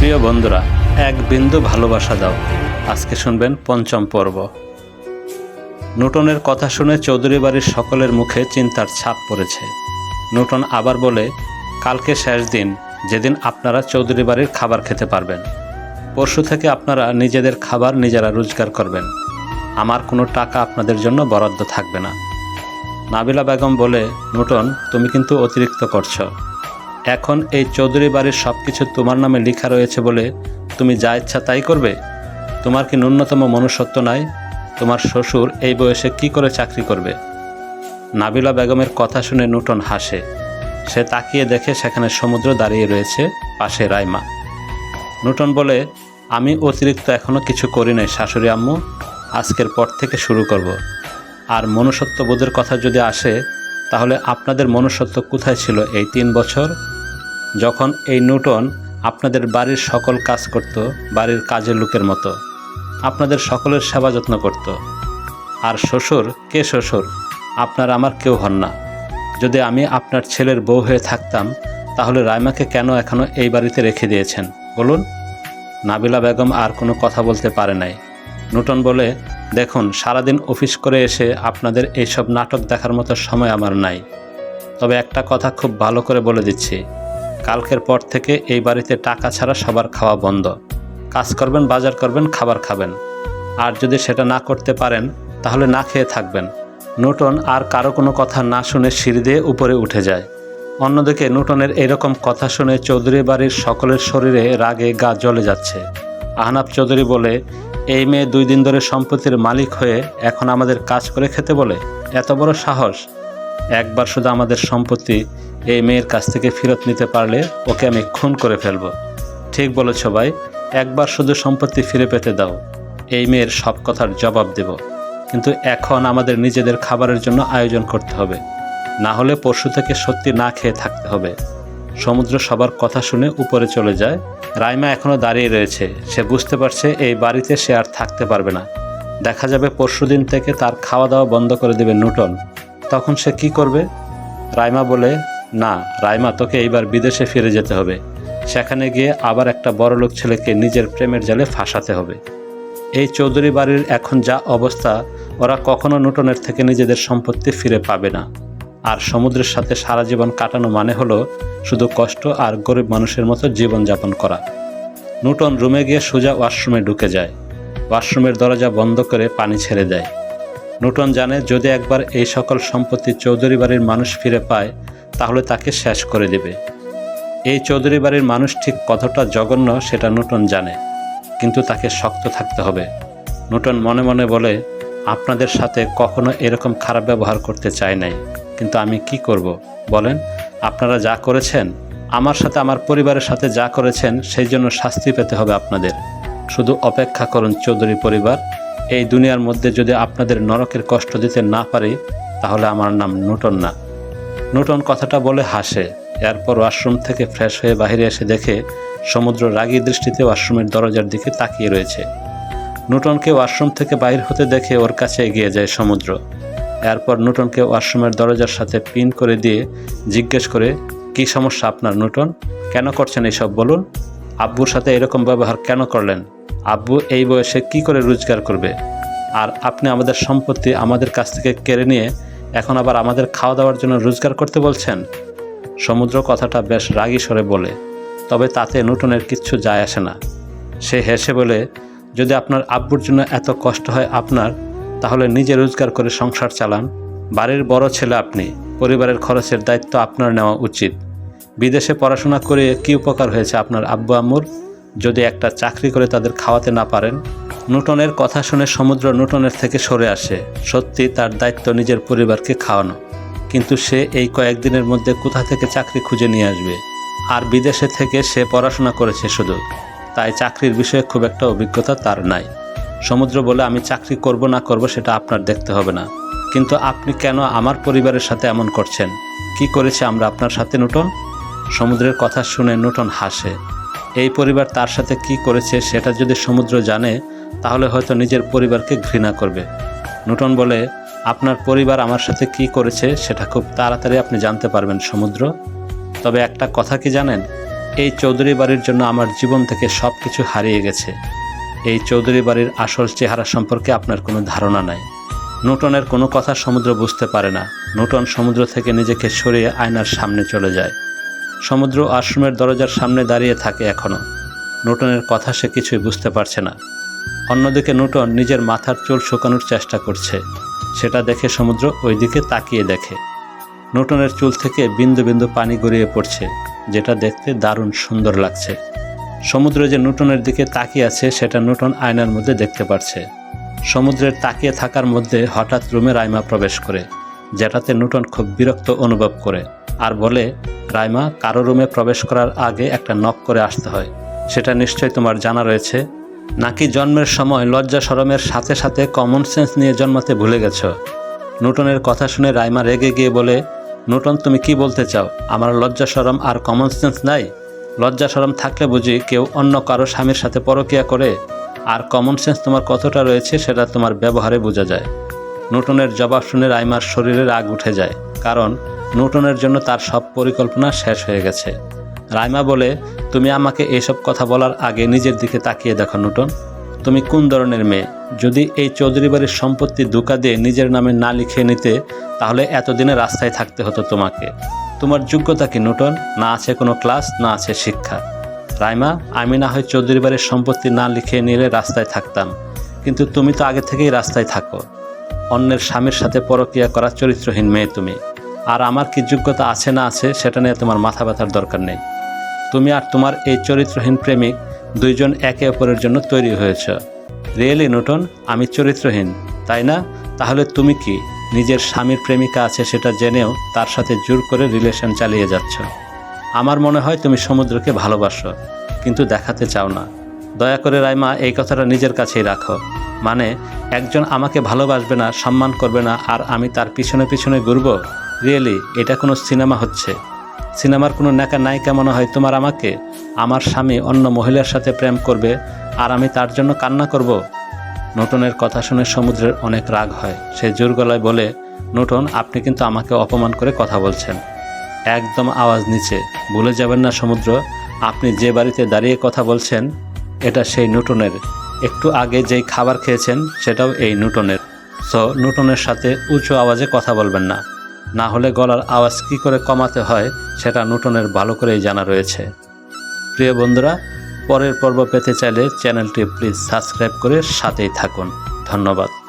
প্রিয় বন্ধুরা, এক বিন্দু ভালোবাসা দাও। আজকে শুনবেন পঞ্চম পর্ব। নুটনের কথা শুনে চৌধুরী বাড়ির সকলের মুখে চিন্তার ছাপ পড়েছে। নুটন আবার বলে, কালকে শেষ দিন, যেদিন আপনারা চৌধুরী বাড়ির খাবার খেতে পারবেন। পরশু থেকে আপনারা নিজেদের খাবার নিজেরা রোজগার করবেন। আমার কোনো টাকা আপনাদের জন্য বরাদ্দ থাকবে না। নাবিলা বেগম বলে, নুটন, তুমি কিন্তু অতিরিক্ত করছ। এখন এই চৌধুরী বাড়ির সব কিছু তোমার নামে লেখা রয়েছে বলে তুমি যা ইচ্ছা তাই করবে? তোমার কি ন্যূনতম মনুষ্যত্ব নাই? তোমার শ্বশুর এই বয়সে কি করে চাকরি করবে? নাবিলা বেগমের কথা শুনে নুটন হাসে। সে তাকিয়ে দেখে সেখানে সমুদ্র দাঁড়িয়ে রয়েছে পাশে রাইমা। নুটন বলে, আমি অতিরিক্ত এখনও কিছু করি নাই শাশুড়ি আম্মু। আজকের পর থেকে শুরু করব। আর মনুষ্যত্ববোধের কথা যদি আসে তাহলে আপনাদের মনুষ্যত্ব কোথায় ছিল এই তিন বছর? যখন এই নূটন আপনাদের বাড়ির সকল কাজ করত, বাড়ির কাজের লোকের মতো। আপনাদের সকলের সেবা যত্ন করত। আর শ্বশুর, কে শ্বশুর? আপনার আমার কেউ হন না। যদি আমি আপনার ছেলের বউ হয়ে থাকতাম, তাহলে রাইমাকে কেন এখনও এই বাড়িতে রেখে দিয়েছেন? বলুন। নাবিলা বেগম আর কোনো কথা বলতে পারে নাই। নূটন বলে, দেখুন, সারাদিন অফিস করে এসে আপনাদের এইসব নাটক দেখার মতো সময় আমার নাই। তবে একটা কথা খুব ভালো করে বলে দিচ্ছি। কালকের পর থেকে এই বাড়িতে টাকা ছাড়া সবার খাওয়া বন্ধ। কাজ করবেন, বাজার করবেন, খাবার খাবেন। আর যদি সেটা না করতে পারেন, তাহলে না খেয়ে থাকবেন। নুটন আর কারও কোনো কথা না শুনে সিঁড়ি দিয়ে উপরে উঠে যায়। অন্যদিকে নুটনের এরকম কথা শুনে চৌধুরী বাড়ির সকলের শরীরে রাগে গা জ্বলে যাচ্ছে। আহনাব চৌধুরী বলে এই মেয়ে দুই দিন ধরে সম্পত্তির মালিক হয়ে এখন আমাদের কাজ করে খেতে বলে। এত বড় সাহস। একবার শুধু আমাদের সম্পত্তি এই মেয়ের কাছ থেকে ফেরত নিতে পারলে ওকে আমি খুন করে ফেলব। ঠিক বলেছ ভাই। একবার শুধু সম্পত্তি ফিরে পেতে দাও। এই মেয়ের সব কথার জবাব দেব। কিন্তু এখন আমাদের নিজেদের খাবারের জন্য আয়োজন করতে হবে। না হলে পরশু থেকে সত্যি না খেয়ে থাকতে হবে। সমুদ্র সবার কথা শুনে উপরে চলে যায়। রাইমা এখনও দাঁড়িয়ে রয়েছে। সে বুঝতে পারছে এই বাড়িতে সে আর থাকতে পারবে না। দেখা যাবে পরশুদিন থেকে তার খাওয়া দাওয়া বন্ধ করে দেবে নুটন। তখন সে কি করবে? রাইমা বলে, না, রাইমা, তোকে এইবার বিদেশে ফিরে যেতে হবে। সেখানে গিয়ে আবার একটা বড়লোক ছেলেকে নিজের প্রেমের জালে ফাঁসাতে হবে। এই চৌধুরী বাড়ির এখন যা অবস্থা, ওরা কখনো নুটনের থেকে নিজেদের সম্পত্তি ফিরে পাবে না। আর সমুদ্রের সাথে সারা জীবন কাটানো মানে হলো শুধু কষ্ট আর গরিব মানুষের মতো জীবনযাপন করা। নূটন রুমে গিয়ে সোজা ওয়াশরুমে ঢুকে যায়। ওয়াশরুমের দরজা বন্ধ করে পানি ছেড়ে দেয়। নূটন জানে যদি একবার এই সকল সম্পত্তি চৌধুরী বাড়ির মানুষ ফিরে পায়, তাহলে তাকে শেষ করে দেবে। এই চৌধুরী বাড়ির মানুষ ঠিক কতটা জঘন্য সেটা নূটন জানে, কিন্তু তাকে শক্ত থাকতে হবে। নূটন মনে মনে বলে, আপনাদের সাথে কখনো এরকম খারাপ ব্যবহার করতে চায় নাই। কিন্তু আমি কি করব? বলেন, আপনারা যা করেছেন, আমার সাথে আমার পরিবারের সাথে যা করেছেন, সেই জন্য শাস্তি পেতে হবে আপনাদের। শুধু অপেক্ষা করুন চৌধুরী পরিবার, এই দুনিয়ার মধ্যে যদি আপনাদের নরকের কষ্ট দিতে না পারি, তাহলে আমার নাম নুটন না। নুটন কথাটা বলে হাসে। এরপর ওয়াশরুম থেকে ফ্রেশ হয়ে বাইরে এসে দেখে সমুদ্র রাগী দৃষ্টিতে ওয়াশরুমের দরজার দিকে তাকিয়ে রয়েছে। নুটনকে ওয়াশরুম থেকে বাইর হতে দেখে ওর কাছে এগিয়ে যায় সমুদ্র। এরপর নুটনকে ওয়াশরুমের দরজার সাথে পিন করে দিয়ে জিজ্ঞেস করে, কি সমস্যা আপনার নুটন? কেন করছেন এইসব বলুন? আব্বুর সাথে এরকম ব্যবহার কেন করলেন? আব্বু এই বয়সে কি করে রোজগার করবে? আর আপনি আমাদের সম্পত্তি আমাদের কাছ থেকে কেড়ে নিয়ে এখন আবার আমাদের খাওয়া দাওয়ার জন্য রোজগার করতে বলছেন? সমুদ্র কথাটা বেশ রাগী স্বরে বলে, তবে তাতে নুটনের কিচ্ছু যায় আসে না। সে হেসে বলে, যদি আপনার আব্বুর জন্য এত কষ্ট হয় আপনার তাহলে নিজে রোজগার করে সংসার চালান। বাড়ির বড় ছেলে আপনি, পরিবারের খরচের দায়িত্ব আপনার নেওয়া উচিত। বিদেশে পড়াশোনা করে কী উপকার হয়েছে আপনার আব্বু আম্মুর? যদি একটা চাকরি করে তাদের খাওয়াতে না পারেন? নূটনের কথা শুনে সমুদ্র নূটনের থেকে সরে আসে। সত্যি তার দায়িত্ব নিজের পরিবারকে খাওয়ানো। কিন্তু সে এই কয়েকদিনের মধ্যে কোথা থেকে চাকরি খুঁজে নিয়ে আসবে? আর বিদেশে থেকে সে পড়াশোনা করেছে শুধু। তাই চাকরির বিষয়ে খুব একটা অভিজ্ঞতা তার নাই। সমুদ্র বলে আমি চাকরি করব না করব সেটা আপনার দেখতে হবে না। কিন্তু আপনি কেন আমার পরিবারের সাথে এমন করছেন? কি করেছে আমরা আপনার সাথে, নুটন? সমুদ্রের কথা শুনে নুটন হাসে। এই পরিবার তার সাথে কি করেছে সেটা যদি সমুদ্র জানে, তাহলে হয়তো নিজের পরিবারকে ঘৃণা করবে। নুটন বলে, আপনার পরিবার আমার সাথে কি করেছে সেটা খুব তাড়াতাড়ি আপনি জানতে পারবেন, সমুদ্র। তবে একটা কথা কি জানেন? এই চৌধুরী বাড়ির জন্য আমার জীবন থেকে সব কিছু হারিয়ে গেছে। এই চৌধুরী বাড়ির আসল চেহারা সম্পর্কে আপনার কোনো ধারণা নাই। নূটনের কোনো কথা সমুদ্র বুঝতে পারে না। নূটন সমুদ্র থেকে নিজেকে সরিয়ে আয়নার সামনে চলে যায়। সমুদ্র আশ্রমের দরজার সামনে দাঁড়িয়ে থাকে এখনও নূটনের কথা সে কিছুই বুঝতে পারছে না। অন্যদিকে নূটন নিজের মাথার চুল শুকানোর চেষ্টা করছে। সেটা দেখে সমুদ্র ওইদিকে তাকিয়ে দেখে। নূটনের চুল থেকে বিন্দু বিন্দু পানি গড়িয়ে পড়ছে, যেটা দেখতে দারুণ সুন্দর লাগছে। সমুদ্র যে নূটনের দিকে তাকিয়ে আছে, সেটা নূটন আয়নার মধ্যে দেখতে পারছে। সমুদ্রের তাকিয়ে থাকার মধ্যে হঠাৎ রুমে রাইমা প্রবেশ করে, যেটাতে নূটন খুব বিরক্ত অনুভব করে আর বলে, রাইমা, কারও রুমে প্রবেশ করার আগে একটা নক করে আসতে হয়। সেটা নিশ্চয়ই তোমার জানা রয়েছে। নাকি জন্মের সময় লজ্জা সরমের সাথে সাথে কমন সেন্স নিয়ে জন্মাতে ভুলে গেছো? নূটনের কথা শুনে রাইমা রেগে গিয়ে বলে, নূটন, তুমি কি বলতে চাও? আমার লজ্জা সরম আর কমন সেন্স নাই? লজ্জা সরম থাকলে বুঝি কেউ অন্য কারও স্বামীর সাথে পরকিয়া করে? আর কমন সেন্স তোমার কতটা রয়েছে সেটা তোমার ব্যবহারে বোঝা যায়। নূটনের জবাব শুনে রাইমার শরীরে রাগ উঠে যায়, কারণ নূটনের জন্য তার সব পরিকল্পনা শেষ হয়ে গেছে। রাইমা বলে, তুমি আমাকে এসব কথা বলার আগে নিজের দিকে তাকিয়ে দেখো, নূটন। তুমি কোন ধরনের মেয়ে? যদি এই চৌধুরী বাড়ির সম্পত্তি দুকা দিয়ে নিজের নামে না লিখে নিতে, তাহলে এতদিনে রাস্তায় থাকতে হতো তোমাকে। তোমার যোগ্যতা কি, নূটন? না আছে কোনো ক্লাস, না আছে শিক্ষা। রাইমা, আমি না হয় চৌধুরী বাড়ির সম্পত্তি না লিখে নিলে রাস্তায় থাকতাম। কিন্তু তুমি তো আগে থেকেই রাস্তায় থাকো। অন্যের স্বামীর সাথে পরকিয়া করা চরিত্রহীন মেয়ে তুমি। আর আমার কি যোগ্যতা আছে, না আছে, সেটা নিয়ে তোমার মাথা ব্যথার দরকার নেই। তুমি আর তোমার এই চরিত্রহীন প্রেমিক দুইজন একে অপরের জন্য তৈরি হয়েছ। রিয়েলি, নূটন? আমি চরিত্রহীন, তাই না? তাহলে তুমি কি? নিজের স্বামীর প্রেমিকা আছে সেটা জেনেও তার সাথে জোর করে রিলেশন চালিয়ে যাচ্ছ। আমার মনে হয় তুমি সমুদ্রকে ভালোবাসো, কিন্তু দেখাতে চাও না। দয়া করে রাইমা, এই কথাটা নিজের কাছেই রাখো। মানে একজন আমাকে ভালোবাসবে না, সম্মান করবে না, আর আমি তার পিছনে পিছনে ঘুরব? রিয়েলি এটা কোনো সিনেমা হচ্ছে? সিনেমার কোনো নায়িকা নায়িকা মনে হয় তোমার আমাকে? আমার স্বামী অন্য মহিলার সাথে প্রেম করবে, আর আমি তার জন্য কান্না করব? নূটনের কথা শুনে সমুদ্রের অনেক রাগ হয়। সে জোর গলায় বলে নূটন আপনি কিন্তু আমাকে অপমান করে কথা বলছেন। একদম আওয়াজ নিচে। ভুলে যাবেন না সমুদ্র, আপনি যে বাড়িতে দাঁড়িয়ে কথা বলছেন, এটা সেই নূটনের একটু আগে যেই খাবার খেয়েছেন, সেটাও এই নূটনের সো নূটনের সাথে উঁচু আওয়াজে কথা বলবেন না। না হলে গলার আওয়াজ কী করে কমাতে হয়, সেটা নূটনের ভালো করেই জানা রয়েছে। প্রিয় বন্ধুরা পরের পর্ব পেতে চাইলে চ্যানেলটি প্লিজ সাবস্ক্রাইব করে সাথেই থাকুন। ধন্যবাদ।